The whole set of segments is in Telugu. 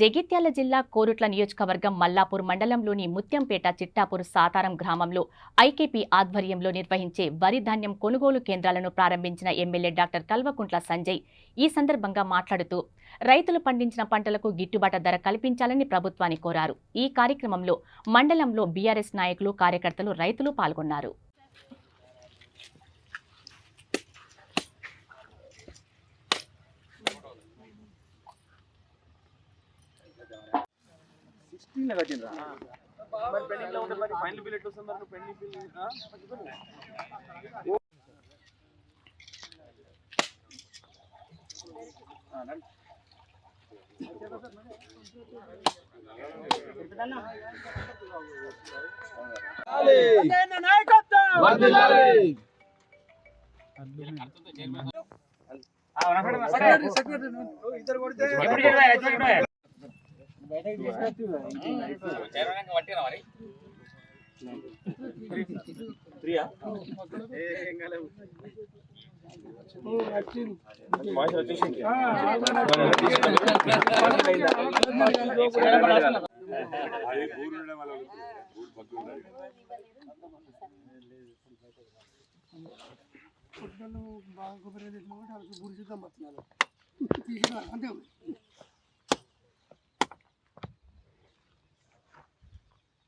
జగిత్యాల జిల్లా కోరుట్ల నియోజకవర్గం మల్లాపూర్ మండలంలోని ముత్యంపేట చిట్టాపూర్ సాతారం గ్రామంలో ఐకేపీ ఆధ్వర్యంలో నిర్వహించే వరి ధాన్యం కొనుగోలు కేంద్రాలను ప్రారంభించిన ఎమ్మెల్యే డాక్టర్ కల్వకుంట్ల సంజయ్ ఈ సందర్భంగా మాట్లాడుతూ రైతులు పండించిన పంటలకు గిట్టుబాటు ధర కల్పించాలని ప్రభుత్వాన్ని కోరారు. ఈ కార్యక్రమంలో మండలంలో బీఆర్ఎస్ నాయకులు కార్యకర్తలు రైతులు పాల్గొన్నారు. సిక్స్టీన్లో కట్టిండ్రా మరి పెండింగ్లో ఉంటే మరి ఫైనల్ బిల్ ఎట్లా వస్తుంది మరి పెండింగ్ బిల్ ఆ? ఆ, నడు. త్రీయా? ఏం బాగా కొబ్బరి తెచ్చినామంటే అంతే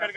మరి